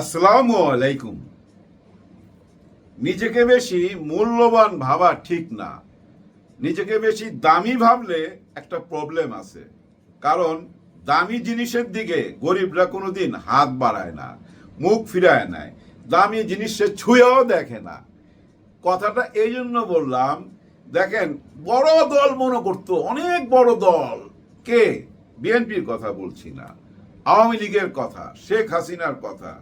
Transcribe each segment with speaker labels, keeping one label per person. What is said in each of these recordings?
Speaker 1: আসসালামু আলাইকুম। নিজেকে বেশি মূল্যবান ভাবা ঠিক না। নিজেকে বেশি দামি ভাবলে একটা প্রবলেম আছে। কারণ দামি জিনিসের দিকে গরিবরা কোনোদিন হাত বাড়ায় না, মুখ ফিরায় নেয় দামি জিনিস সে ছুঁয়েও দেখে না। কথাটা এই জন্য বললাম, দেখেন, বড় দল মনে করতো, অনেক বড় দল। কে? বিএনপির কথা বলছি না। আওয়ামী লীগের কথা, শেখ হাসিনার কথা।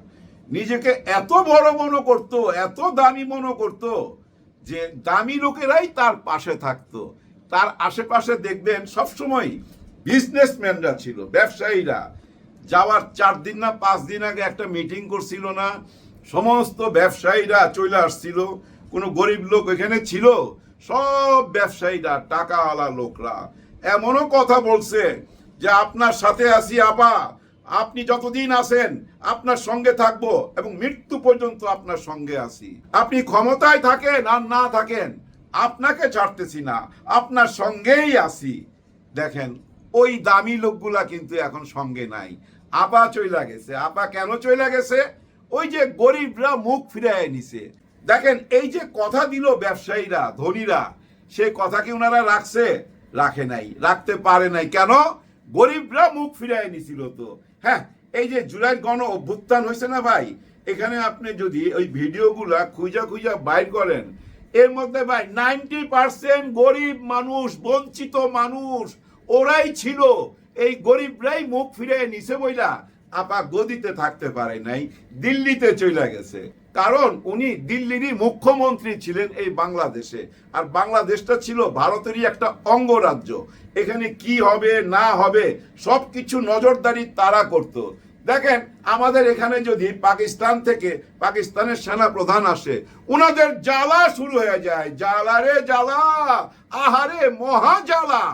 Speaker 1: নিজেকে এত বড় মনে করতো, এত দামি মনে করতো, যে দামি লোকেরাই তার পাশে থাকতো। তার আশেপাশে দেখবেন সবসময় বিজনেসম্যানরা ছিল, ব্যবসায়ীরা। যাওয়ার চার দিন না পাঁচ দিন আগে একটা মিটিং করছিল না, সমস্ত ব্যবসায়ীরা চলে আসছিল। কোনো গরিব লোক এখানে ছিল, সব ব্যবসায়ীরা, টাকাওয়ালা লোকরা। এমনও কথা বলছে যে, আপনার সাথে আসি আপা। আপনি যতদিন আছেন, আপনার সঙ্গে থাকব এবং মৃত্যু পর্যন্ত আপনার সঙ্গে আছি। আপনি ক্ষমতায় থাকেন আর না থাকেন, আপনাকে ছাড়তেছি না, আপনার সঙ্গেই আছি। দেখেন, ওই দামি লোকগুলা কিন্তু এখন সঙ্গে নাই। আপা চইলা গেছে। আপা কেন চইলা গেছে? ওই যে গরিবরা মুখ ফিরায় নিছে। দেখেন, এই যে কথা দিল ব্যবসায়ীরা, ধনীরা, সেই কথা কি ওনারা রাখছে? রাখে নাই, রাখতে পারে নাই। কেন? গরিবরা মুখ ফিরায় নিছিল তো। হ্যাঁ এই যে জুলাই গণ অভ্যুত্থান হয়েছে না ভাই? এখানে আপনি যদি ওই ভিডিওগুলা খুঁজা খুঁজা বাইর করেন, এর মধ্যে ভাই নাইনটি পার্সেন্ট গরিব মানুষ, বঞ্চিত মানুষ, ওরাই ছিল। এই গরিবরাই মুখ ফিরে নিছে বইলা। আপা গদিতে থাকতে পারে নাই, দিল্লিতে চলে গেছে। কারণ উনি দিল্লিরই মুখ্যমন্ত্রী ছিলেন এই বাংলাদেশে। আর বাংলাদেশটা ছিল ভারতেরই একটা অঙ্গরাজ্য। এখানে কি হবে, না হবে সব কিছু নজরদারি তারা করত। দেখেন, আমাদের এখানে যদি পাকিস্তান থেকে পাকিস্তানের সেনা প্রধান আসে, উনাদের জ্বালা শুরু হয়ে যায়। জ্বালা রে জ্বালা, আহারে মহা জ্বালা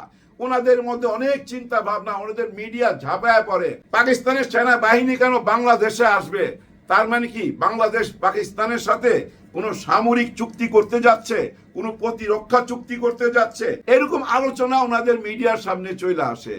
Speaker 1: ওনাদের মধ্যে অনেক চিন্তা ভাবনা, ওনাদের মিডিয়া ঝাঁপায় পড়ে। পাকিস্তানের সেনা বাহিনী কেন বাংলাদেশে আসবে? তার মানে কি? বাংলাদেশ পাকিস্তানের সাথে কোনো সামরিক চুক্তি করতে যাচ্ছে? কোনো প্রতিরক্ষা চুক্তি করতে যাচ্ছে? এরকম আলোচনা ওনাদের মিডিয়ার সামনে চলে আসে।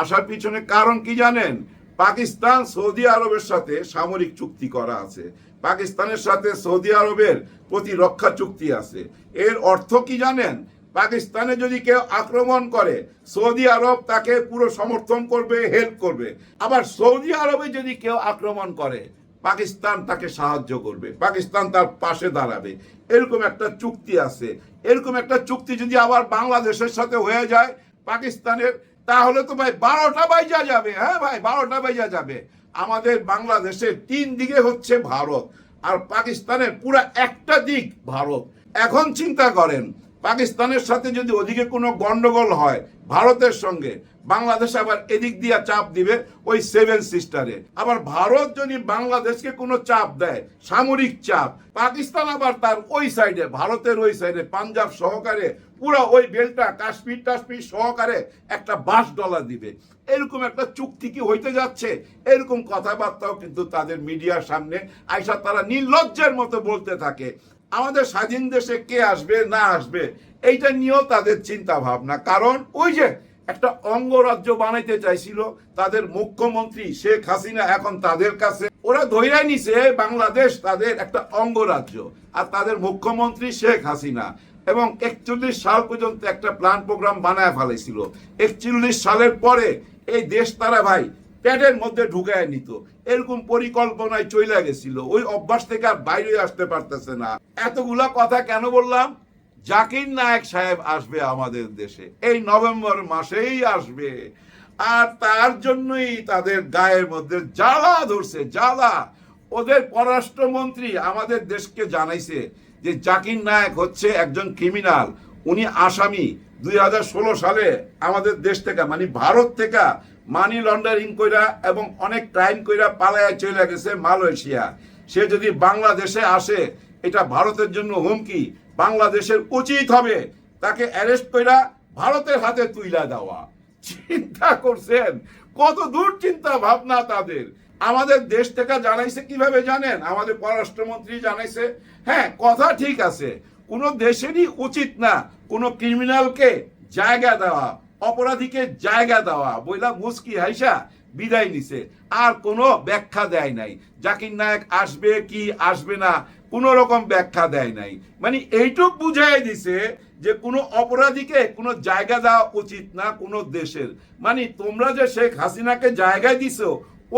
Speaker 1: আসার পিছনে কারণ কি জানেন? পাকিস্তান সৌদি আরবের সাথে সামরিক চুক্তি করা আছে। পাকিস্তানের সাথে সৌদি আরবের প্রতিরক্ষা চুক্তি আছে। এর অর্থ কি জানেন? পাকিস্তানে যদি কেউ আক্রমণ করে, সৌদি আরব তাকে পুরো সমর্থন করবে হেল্প করবে। আবার সৌদি আরবে যদি কেউ আক্রমণ করে, পাকিস্তান তাকে সাহায্য করবে, পাকিস্তান তার পাশে দাঁড়াবে। এরকম একটা চুক্তি আছে। এরকম একটা চুক্তি যদি আবার বাংলাদেশের সাথে হয়ে যায়, পাকিস্তানের, তাহলে তো ভাই বারোটা বাইজা যাবে হ্যাঁ ভাই, বারোটা বাইজা যাবে। আমাদের বাংলাদেশের তিন দিকে হচ্ছে ভারত, আর পাকিস্তানের পুরো একটা দিক ভারত। এখন চিন্তা করেন পাকিস্তানের সাথে যদি ওদিকে কোনো গন্ডগোল হয় ভারতের সঙ্গে, বাংলাদেশ আবার এদিক দিয়ে চাপ দিবে ওই সেভেন সিস্টারে। আবার ভারত যদি বাংলাদেশকে কোনো চাপ দেয়, সামরিক চাপ, পাকিস্তান আবার তার ওই সাইডে, ভারতের ওই সাইডে পাঞ্জাব সহকারে পুরো ওই বেলটা, কাশ্মীর টাশ্মীর সহকারে একটা বাস ডলার দিবে। এরকম একটা চুক্তি কি হইতে যাচ্ছে? এরকম কথাবার্তাও কিন্তু তাদের মিডিয়ার সামনে, আইসা তারা নির্লজ্জের মতো বলতে থাকে। আমাদের স্বাধীন দেশে কে আসবে, না আসবে, এইটা নিয়েও তাদের চিন্তা ভাবনা কারণ ওই যে একটা অঙ্গরাজ্য বানাইতে চাইছিল, তাদের মুখ্যমন্ত্রী শেখ হাসিনা এখন তাদের কাছে। ওরা ধৈরাই নিছে, বাংলাদেশ তাদের একটা অঙ্গরাজ্য, আর তাদের মুখ্যমন্ত্রী শেখ হাসিনা। এবং একচল্লিশ সাল পর্যন্ত একটা প্ল্যান প্রোগ্রাম বানায় ফেলেছিল একচল্লিশ সালের পরে এই দেশ তারা ভাই প্যাডের মধ্যে ঢুকায় নিত। এরকম পরিকল্পনায় চলে গেছিল। ওই অভ্যাস থেকে আর বাইরে আসতে পারতেছে না। এতগুলা কথা কেন বললাম? জাকির নায়ক সাহেব আসবে আমাদের দেশে। এই নভেম্বর মাসেই আসবে। আর তার জন্যই তাদের গায়ের মধ্যে জ্বালা ধরছে, জ্বালা। ওদের পররাষ্ট্রমন্ত্রী আমাদের দেশকে জানাইছে যে জাকির নায়ক হচ্ছে একজন ক্রিমিনাল উনি আসামি। দুই হাজার ষোলো সালে আমাদের দেশ থেকে মানে ভারত থেকে মানি লন্ডারিং কইরা এবং অনেক ক্রাইম কইরা পালায় চলে গেছে মালয়েশিয়া। সে যদি বাংলাদেশে আসে, এটা ভারতের জন্য হুমকি। বাংলাদেশের উচিত হবে তাকে অ্যারেস্ট কইরা ভারতের হাতে তুইলা দেওয়া। চিন্তা করছেন? কত দূর চিন্তা ভাবনা তাদের। আমাদের দেশ থেকে জানাইছে কীভাবে জানেন? আমাদের পররাষ্ট্রমন্ত্রী জানাইছে হ্যাঁ কথা ঠিক আছে। কোন দেশেরই উচিত না কোন ক্রিমিনালকে জায়গা দেওয়া। অপরাধীকে জায়গা দেওয়া, বইলা মুস্কি হাইসা বিদায় নিছে। আর কোনো ব্যাখ্যা দেয় নাই। জাকির নায়ক আসবে কি আসবে না, কোনো রকম ব্যাখ্যা দেয় নাই। মানে এইটুক বুঝাই দিছে যে কোনো অপরাধীকে কোনো জায়গা দেওয়া উচিত না কোনো দেশের। মানে তোমরা যে শেখ হাসিনাকে জায়গায় দিছো,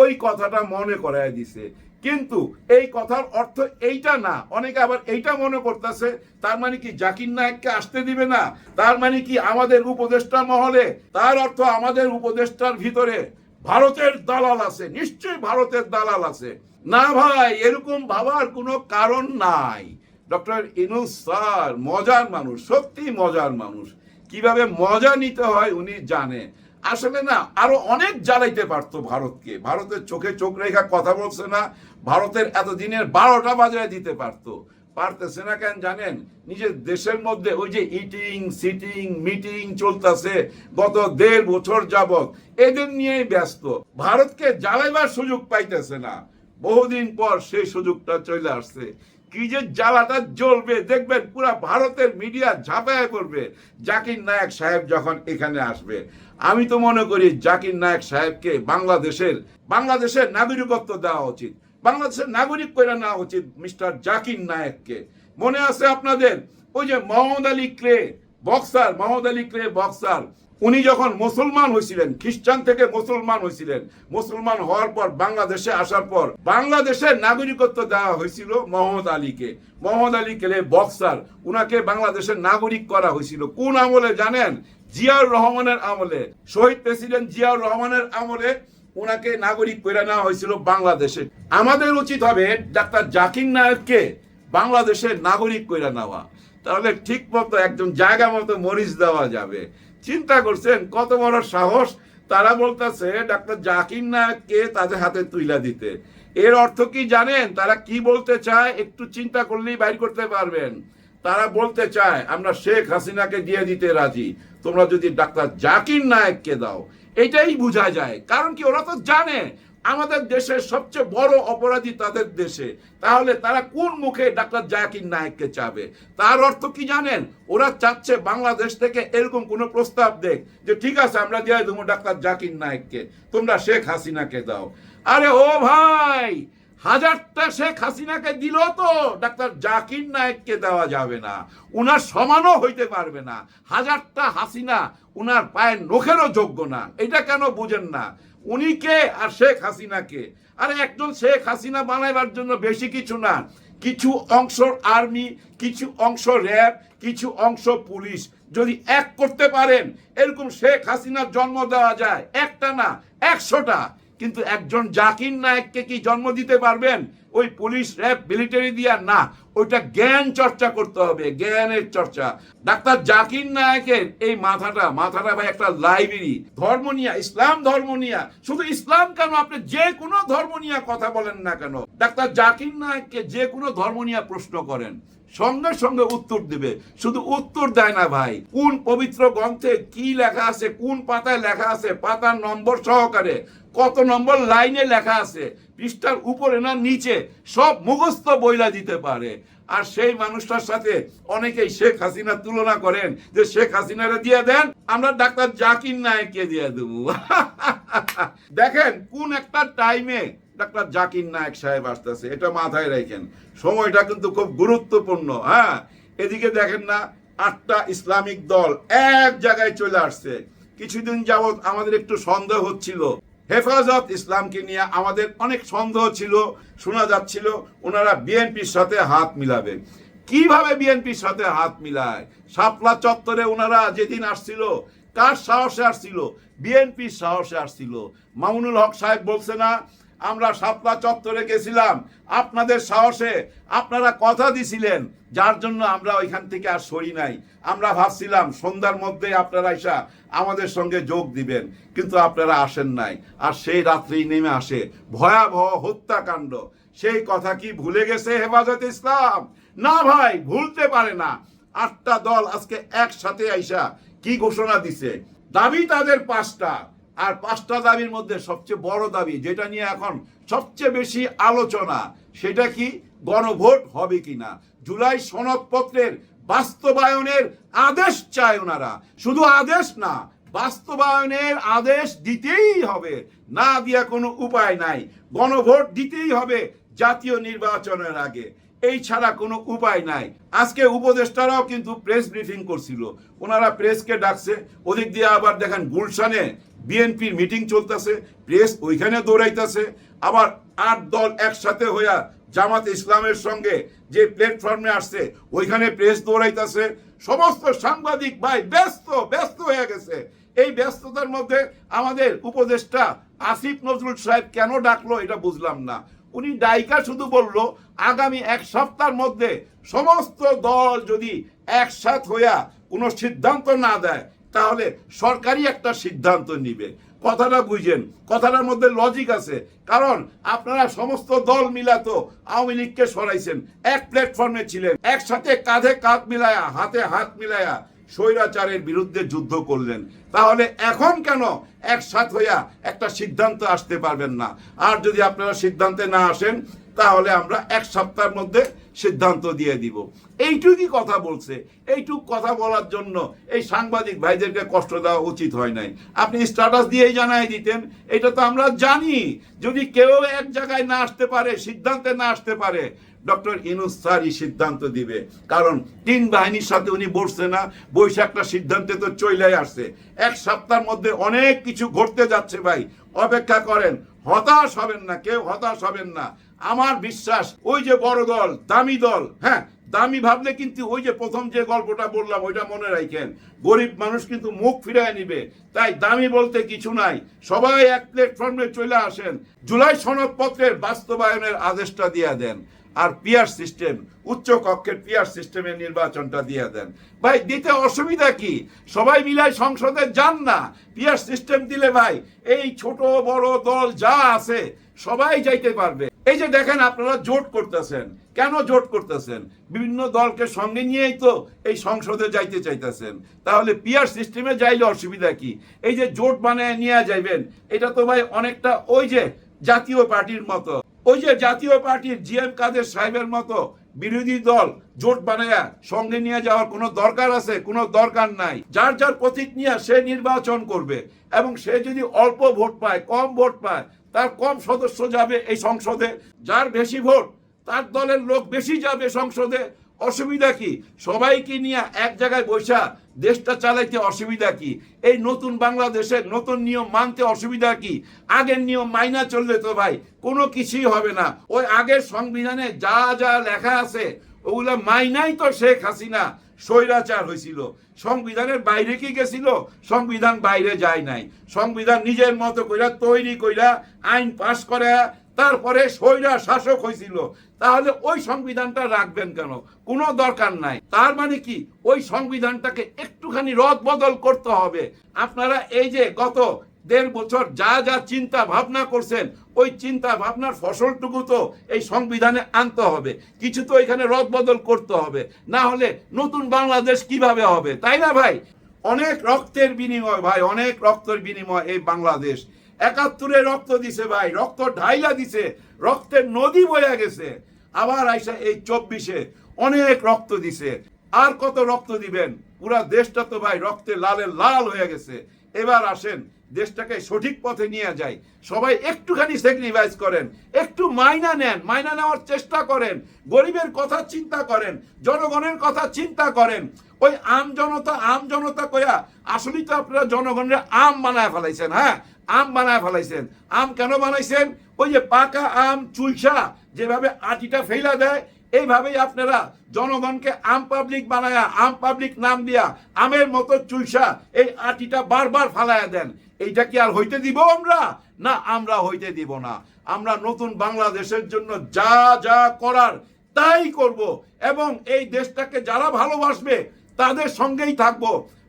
Speaker 1: ওই কথাটা মনে করায় দিছে। কিন্তু এই কথার অর্থ এইটা না। অনেকে আবার এইটা মনে করতেছে, তার মানে কি জাকির নায়ককে আসতে দিবে না? তার মানে কি আমাদের উপদেষ্টা মহলে? তার অর্থ আমাদের উপদেষ্টার ভিতরে ভারতের দালাল আছে, নিশ্চয়ই ভারতের দালাল আছে। না ভাই, এরকম ভাবার কোনো কারণ নাই। ডক্টর ইনুস স্যার মজার মানুষ সত্যি মজার মানুষ। কীভাবে মজা নিতে হয় উনি জানে। আসলে না, আরও অনেক জ্বালাইতে পারতো ভারতকে। ভারতের চোখে চোখ রেখা কথা বলছে না, ভারতের এতদিনের বারোটা বাজায় দিতে পারতো। পারতেছে না কেন জানেন? নিজের দেশের মধ্যে ওই যে ইটিং সিটিং মিটিং চলতেছে গত দেড় বছর যাবৎ। এদের নিয়েই ব্যস্ত। ভারতকে জ্বালাইবার সুযোগ পাইতেছে না। বহুদিন পর সেই সুযোগটা চলে আসছে। কি যে জ্বালাটা জ্বলবে, দেখবেন পুরা ভারতের মিডিয়া ঝাঁপায় পড়বে। জাকির নায়ক সাহেব যখন এখানে আসবে, আমি তো মনে করি জাকির নায়ক সাহেবকে বাংলাদেশের বাংলাদেশের নাগরিকত্ব দেওয়া উচিত। বাংলাদেশের নাগরিক করে নেওয়া উচিত মিস্টার জাকির নায়ককে। মনে আছে আপনাদের? ওই যে Muhammad Ali Clay boxer Muhammad Ali Clay boxer উনি যখন মুসলমান হয়েছিলেন খ্রিস্টান থেকে মুসলমান হয়েছিলেন মুসলমান হওয়ার পর বাংলাদেশে আসার পর বাংলাদেশের নাগরিকত্ব দেওয়া হয়েছিল মোহাম্মদ আলীকে। মোহাম্মদ আলী কেলে বক্সার, উনাকে বাংলাদেশের নাগরিক করা হয়েছিল। কোন আমলে জানেন? জিয়াউর রহমানের আমলে। শহীদ প্রেসিডেন্ট জিয়াউর রহমানের আমলে ওনাকে নাগরিক করে নেওয়া হয়েছিল বাংলাদেশে। আমাদের উচিত হবে ডাক্তার জাকির নায়ককে বাংলাদেশের নাগরিক করে নেওয়া। তাহলে ঠিক মতো একজন জায়গা মতো মরিচ দেওয়া যাবে। চিন্তা করছেন, কত বড় সাহস। তারা বলতেছে, ডাক্তার জাকির নায়ককে তাদের হাতে তুইলা দিতে। এর অর্থ কি জানেন? তারা কি বলতে চায় একটু চিন্তা করলেই বাইর করতে পারবেন। তারা বলতে চায়, আমরা শেখ হাসিনাকে দিয়ে দিতে রাজি। তোমরা যদি ডাক্তার জাকির নায়ককে দাও। এটাই বোঝা যায়। কারণ কি, ওরা তো জানে আমাদের দেশের সবচেয়ে বড় অপরাধী তাদের দেশে। তাহলে তারা কোন মুখে ডাক্তার জাকির নায়ককে চাবে? তার অর্থ কি জানেন? ওরা চাচ্ছে বাংলাদেশ থেকে এরকম কোনো প্রস্তাব দেখ যে, ঠিক আছে, আমরা দিয়ে দেবো ডাক্তার জাকির নায়ককে। তোমরা শেখ হাসিনাকে দাও। আরে ও ভাই, হাজারটা শেখ হাসিনাকে দিল তো, ডাক্তার জাকির নায়ককে দেওয়া যাবে না। উনার সমানও হইতে পারবে না। হাজারটা হাসিনা উনার পায়ের নখেরও যোগ্য না। এটা কেন বুঝেন না? উনি কে আর শেখ হাসিনাকে আরে একজন শেখ হাসিনা বানাইবার জন্য বেশি কিছু না। কিছু অংশ আর্মি, কিছু অংশ র্যাব, কিছু অংশ পুলিশ। যদি এক করতে পারেন, এরকম শেখ হাসিনার জন্ম দেওয়া যায়। একটা না, একশোটা। কিন্তু একজন জাকির নায়ককে কি জন্ম দিতে পারবেন? ওই পুলিশ, র্যাব, মিলিটারি দিয়া না। ওইটা জ্ঞান চর্চা করতে হবে, জ্ঞানের চর্চা। ডাক্তার জাকির নায়কের এই মাথাটা মাথাটা ভাই একটা লাইব্রেরি ধর্ম নিয়ে ইসলাম ধর্ম নিয়ে শুধু ইসলাম কেন? আপনি যে কোনো ধর্ম নিয়ে কথা বলেন না কেন, ডাক্তার জাকির নায়ককে যে কোনো ধর্ম নিয়ে প্রশ্ন করেন। সঙ্গে সঙ্গে উত্তর দিবে। শুধু উত্তর দেয় না ভাই, কোন পবিত্র গ্রন্থে কি লেখা আছে, কোন পাতায় লেখা আছে, পাতার নম্বর সহকারে, কত নম্বর লাইনে লেখা আছে, পৃষ্ঠার উপরে না নিচে, সব মুখস্থ বইলা দিতে পারে। আর সেই মানুষটার সাথে অনেকেই শেখ হাসিনা তুলনা করেন যে শেখ হাসিনারে দিয়ে দেন, আমরা ডাক্তার জাকির নায়ককে দিয়ে দেবো। দেখেন কোন একটা টাইমে ডাক্তার জাকির নায়ক সাহেব আসতেছে, এটা মাথায় রাখেন। সময়টা কিন্তু খুব গুরুত্বপূর্ণ হ্যাঁ? এদিকে দেখেন না, আটটা ইসলামিক দল এক জায়গায় চলে আসছে। কিছুদিন যাবৎ আমাদের একটু সন্দেহ হচ্ছিল হেফাজত, ইসলামকে নিয়ে আমাদের অনেক সন্দেহ ছিল, শোনা যাচ্ছিল, ওনারা বিএনপির সাথে হাত মিলাবে। কীভাবে বিএনপির সাথে হাত মিলায়? শাপলা চত্বরে ওনারা যেদিন আসছিল, কার সাহসে আসছিল? বিএনপির সাহসে আসছিল। মামুনুল হক সাহেব বলছে না আমরা শাপলা চত্বরে গেছিলাম। আপনাদের সাহসে আপনারা কথা দিছিলেন, যার জন্য আমরা ওইখান থেকে আর সরি নাই। আমরা ভাবছিলাম, সন্ধ্যার মধ্যে আপনারা এসা আমাদের সঙ্গে যোগ দিবেন, কিন্তু আপনারা আসেন নাই। আর সেই রাত্রেই নেমে আসে ভয়াবহ হত্যাকাণ্ড। সেই কথা কি ভুলে গেছে হেফাজত ইসলাম? না ভাই, ভুলতে পারে না। আটটা দল আজকে একসাথে আইসা কি ঘোষণা দিছে? দাবি তাদের পাঁচটা। আর পাঁচটা দাবির মধ্যে সবচেয়ে বড় দাবি, যেটা নিয়ে এখন সবচেয়ে বেশি আলোচনা, সেটা কি গণভোট হবে কিনা? জুলাই সনদপত্রের বাস্তবায়নের আদেশ চায় ওনারা। শুধু আদেশ না, বাস্তবায়নের আদেশ দিতেই হবে, না দিয়া কোনো উপায় নাই। গণভোট দিতেই হবে জাতীয় নির্বাচনের আগে। এই ছাড়া কোনো উপায় নাই। আজকে উপদেষ্টারাও কিন্তু প্রেস ব্রিফিং করছিল। ওনারা প্রেসকে ডাকছে, ওদিক দিয়ে আবার দেখেন গুলশানে বিএনপির মিটিং চলতেছে, প্রেস ওইখানে দৌড়াইতেছে, আবার আট দল একসাথে হইয়া জামাত ইসলামের সঙ্গে যে প্ল্যাটফর্মে আসছে, ওইখানে প্রেস দৌড়াইতেছে। সমস্ত সাংবাদিক ভাই ব্যস্ত ব্যস্ত হয়ে গেছে। এই ব্যস্ততার মধ্যে আমাদের উপদেষ্টা আসিফ নজরুল সাহেব কেন ডাকলো এটা বুঝলাম না। উনি ডাইকা শুধু বলল, আগামী এক সপ্তাহের মধ্যে সমস্ত দল যদি একসাথ হইয়া কোনো সিদ্ধান্ত না দেয় তাহলে সরকারি একটা সিদ্ধান্ত নিবে। কথাটা বুঝেন, কথাটার মধ্যে লজিক আছে। কারণ আপনারা সমস্ত দল মিলা তো আওয়ামী লীগকে সরাইছেন, এক প্ল্যাটফর্মে ছিলেন, একসাথে কাঁধে কাঁধ মিলায়া, হাতে হাত মিলায়া স্বৈরাচারের বিরুদ্ধে যুদ্ধ করলেন। তাহলে এখন কেন একসাথ হইয়া একটা সিদ্ধান্ত আসতে পারবেন না? আর যদি আপনারা সিদ্ধান্তে না আসেন তাহলে আমরা এক সপ্তাহের মধ্যে সিদ্ধান্ত দিয়ে দিব। এইটুকুই কথা বলছে। এইটুক কথা বলার জন্য এই সাংবাদিক ভাইদেরকে কষ্ট দেওয়া উচিত হয় নাই। আপনি স্ট্যাটাস দিয়েই জানাই দিতেন। এটা তো আমরা জানি। যদি কেউ এক জায়গায় না আসতে পারে, সিদ্ধান্তে না আসতে পারে, ডক্টর ইনুস স্যারই সিদ্ধান্ত দিবে। কারণ তিন বাহিনীর সাথে উনি বসছে না। বৈশাখ একটা সিদ্ধান্তে তো চইলাই আসছে। এক সপ্তাহের মধ্যে অনেক কিছু ঘটতে যাচ্ছে ভাই। অপেক্ষা করেন, হতাশ হবেন না, কেউ হতাশ হবেন না। আমার বিশ্বাস, ওই যে বড় দল, দামি দল হ্যাঁ দামি ভাবলে কিন্তু ওই যে প্রথম যে গল্পটা বললাম, ওইটা মনে রাখেন। গরিব মানুষ কিন্তু মুখ ফিরায় নিবে। তাই দামি বলতে কিছু নাই। সবাই এক প্ল্যাটফর্মে চলে আসেন। জুলাই সনদপত্রের বাস্তবায়নের আদেশটা দিয়ে দেন। আর পিয়ার সিস্টেম, উচ্চ কক্ষের পিয়ার সিস্টেমের নির্বাচনটা দিয়ে দেন। ভাই, দিতে অসুবিধা কি? সবাই মিলাই সংসদে যান না। পিয়ার সিস্টেম দিলে ভাই, এই ছোট বড় দল যা আছে, সবাই যাইতে পারবে। এই যে দেখেন আপনারা জোট করতেছেন। কেন জোট করতেছেন? বিভিন্ন দলকে সঙ্গে নিয়েই তো এই সংসদে যাইতে চাইতেছেন। তাহলে পিয়ার সিস্টেমে যাইলে অসুবিধা কি? এই যে জোট বানায় নিয়ে যাইবেন, এটা তো ভাই অনেকটা ওই যে জাতীয় পার্টির মতো। ওই যে জাতীয় পার্টির জি এম কাদের সাহেবের মতো বিরোধী দল জোট বানায়া সঙ্গে নিয়ে যাওয়ার কোনো দরকার আছে? কোনো দরকার নাই। যার যার প্রতীক নিয়ে সে নির্বাচন করবে এবং সে যদি অল্প ভোট পায়, কম ভোট পায় তার কম সদস্য যাবে এই সংসদে। যার বেশি ভোট, তার দলের লোক বেশি যাবে সংসদে। অসুবিধা কি? সবাইকে নিয়ে এক জায়গায় বসা, দেশটা চালাইতে অসুবিধা কি? এই নতুন বাংলাদেশের নতুন নিয়ম মানতে অসুবিধা কি? আগের নিয়ম মাইনা চললে তো ভাই, কোনো কিছুই হবে না। ওই আগের সংবিধানে যা যা লেখা আছে, ওগুলা মাইনাই তো শেখ হাসিনা। স্বৈরাচার হয়েছিল। সংবিধানের বাইরে কি গেছিল? সংবিধান বাইরে যায় নাই। সংবিধান নিজের মতো কইরা, তৈরি কইরা, আইন পাশ করে তারপরে স্বৈরা শাসক হয়েছিল। তাহলে ওই সংবিধানটা রাখবেন কেন? কোনো দরকার নাই। তার মানে কি? ওই সংবিধানটাকে একটুখানি রদ বদল করতে হবে। আপনারা এই যে গত দেড় বছর যা যা চিন্তা ভাবনা করছেন, ওই চিন্তা ভাবনার ফসলটুকু তো এই সংবিধানে আনতে হবে। কিছু তো এখানে রদ বদল করতে হবে। না হলে নতুন বাংলাদেশ কীভাবে হবে, তাই না ভাই? অনেক রক্তের বিনিময় ভাই, অনেক রক্তের বিনিময় এই বাংলাদেশ। একাত্তরে রক্ত দিছে ভাই, রক্ত ঢাইলা দিছে, রক্তের নদী বয়ে গেছে। আবার আইসা এই চব্বিশে অনেক রক্ত দিছে। আর কত রক্ত দিবেন? পুরা দেশটা তো ভাই রক্তে লালে লাল হয়ে গেছে। এবার আসেন দেশটাকে সঠিক পথে নিয়ে যাই সবাই একটুখানি স্যাক্রিফাইস করেন, একটু মাইনা নেন, মাইনা নেওয়ার চেষ্টা করেন, গরিবের কথা চিন্তা করেন, জনগণের কথা চিন্তা করেন। ওই আম জনতা আম জনতা কয়া, আসলেই তো আপনারা জনগণের আম বানায় ফেলাইছেন হ্যাঁ? আম বানায় ফেলাইছেন। আম কেন বানাইছেন? ওই যে পাকা আম, চুইসা, যেভাবে আটিটা ফেলা দেয়, এইভাবেই আপনারা জনগণকে আম পাবলিক বানায়া, আম পাবলিক নাম দিয়া, আমের মতো চুইসা, এই আটিটা বারবার ফালায়া দেন। এইটা কি আর হইতে দিব আমরা? না, আমরা হইতে দিব না। আমরা নতুন বাংলাদেশের জন্য যা যা করার তাই করব। এবং এই দেশটাকে যারা ভালোবাসবে, তাদের সঙ্গেই থাকব।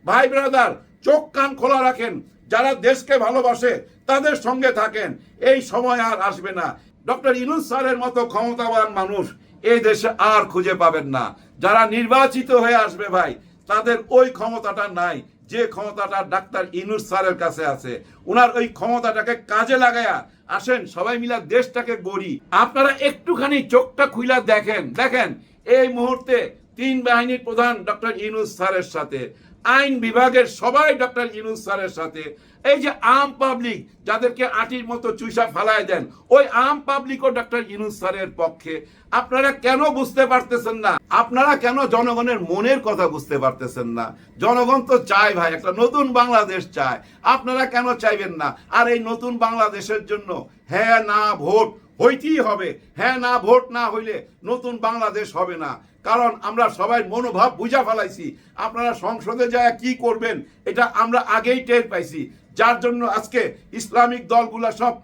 Speaker 1: ভাই ব্রাদার, চোখ কান খোলা রাখেন। যারা দেশকে ভালোবাসে, তাদের সঙ্গে থাকেন। এই সময় আর আসবে না। ডক্টর ইনুস স্যারের মতো ক্ষমতাবান মানুষ এই দেশে আর খুঁজে পাবেন না। যারা নির্বাচিত হয়ে আসবে ভাই, তাদের ওই ক্ষমতাটা নাই। যে ক্ষমতাটা ডাক্তার ইনুস স্যারের কাছে আছে ওনার ওই ক্ষমতাটাকে কাজে লাগায়া আসেন, সবাই মিলে দেশটাকে গড়ি। আপনারা একটুখানি চোখটা খুইলা দেখেন দেখেন, এই মুহূর্তে তিন বাহিনীর প্রধান ডক্টর ইনুস স্যারের সাথে। আইন বিভাগের সবাই ডক্টর ইনুস স্যারের সাথে। এই যে আম পাবলিক, যাদেরকে আটির মতো চুষা ফালায় দেন, ওই আম পাবলিকও ডক্টর ইনুস স্যারের পক্ষে। আপনারা কেন বুঝতে পারতেছেন না? আপনারা কেন জনগণের মনের কথা বুঝতে পারতেছেন না? জনগণ তো চায় ভাই, একটা নতুন বাংলাদেশ চায়। আপনারা কেন চাইবেন না? আর এই নতুন বাংলাদেশের জন্য হ্যাঁ না, ভোট হইতেই হবে। হ্যাঁ না, ভোট না হইলে নতুন বাংলাদেশ হবে না। কারণ আমরা সবাই মনোভাব বুঝা ফেলাইছি। আপনারা সংসদে যায় কি করবেন, এটা আমরা আগেই টের পাইছি। যার জন্য আজকে ইসলামিক দলগুলা সব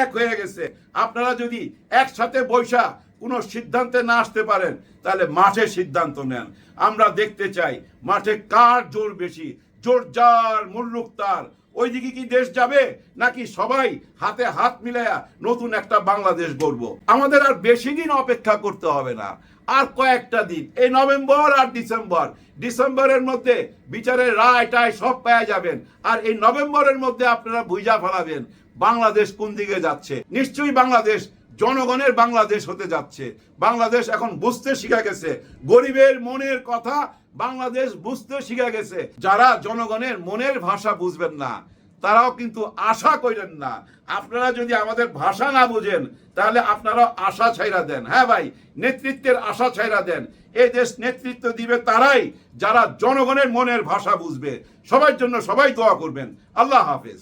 Speaker 1: এক হয়ে গেছে। আপনারা যদি একসাথে বৈশা কোনো সিদ্ধান্তে না আসতে পারেন, তাহলে মাঠে সিদ্ধান্ত নেন। আমরা দেখতে চাই, মাঠে কার জোর বেশি? জোর যার, মুল্লুক তার। ওইদিকে কি দেশ যাবে, নাকি সবাই হাতে হাত মিলাইয়া নতুন একটা বাংলাদেশ গড়ব? আমাদের আর বেশি দিন অপেক্ষা করতে হবে না। আর কয়েকটা দিন। এই নভেম্বর আর ডিসেম্বর। ডিসেম্বরের মধ্যে বিচারের রায় টায় সব পেয়ে যাবেন। আর এই নভেম্বরের মধ্যে আপনারা বুঝা ফেলাবেন বাংলাদেশ কোন দিকে যাচ্ছে। নিশ্চয়ই বাংলাদেশ জনগণের বাংলাদেশ হতে যাচ্ছে। বাংলাদেশ এখন বুঝতে শিখে গেছে। গরিবের মনের কথা বাংলাদেশ বুঝতে শিখে গেছে। যারা জনগণের মনের ভাষা বুঝবেন না তারাও কিন্তু আশা করেন না। আপনারা যদি আমাদের ভাষা না বুঝেন, তাহলে আপনারা আশা ছাইরা দেন। হ্যাঁ ভাই, নেতৃত্বের আশা ছাইরা দেন। এই দেশ নেতৃত্ব দিবে তারাই, যারা জনগণের মনের ভাষা বুঝবে। সবার জন্য সবাই দোয়া করবেন। আল্লাহ হাফেজ।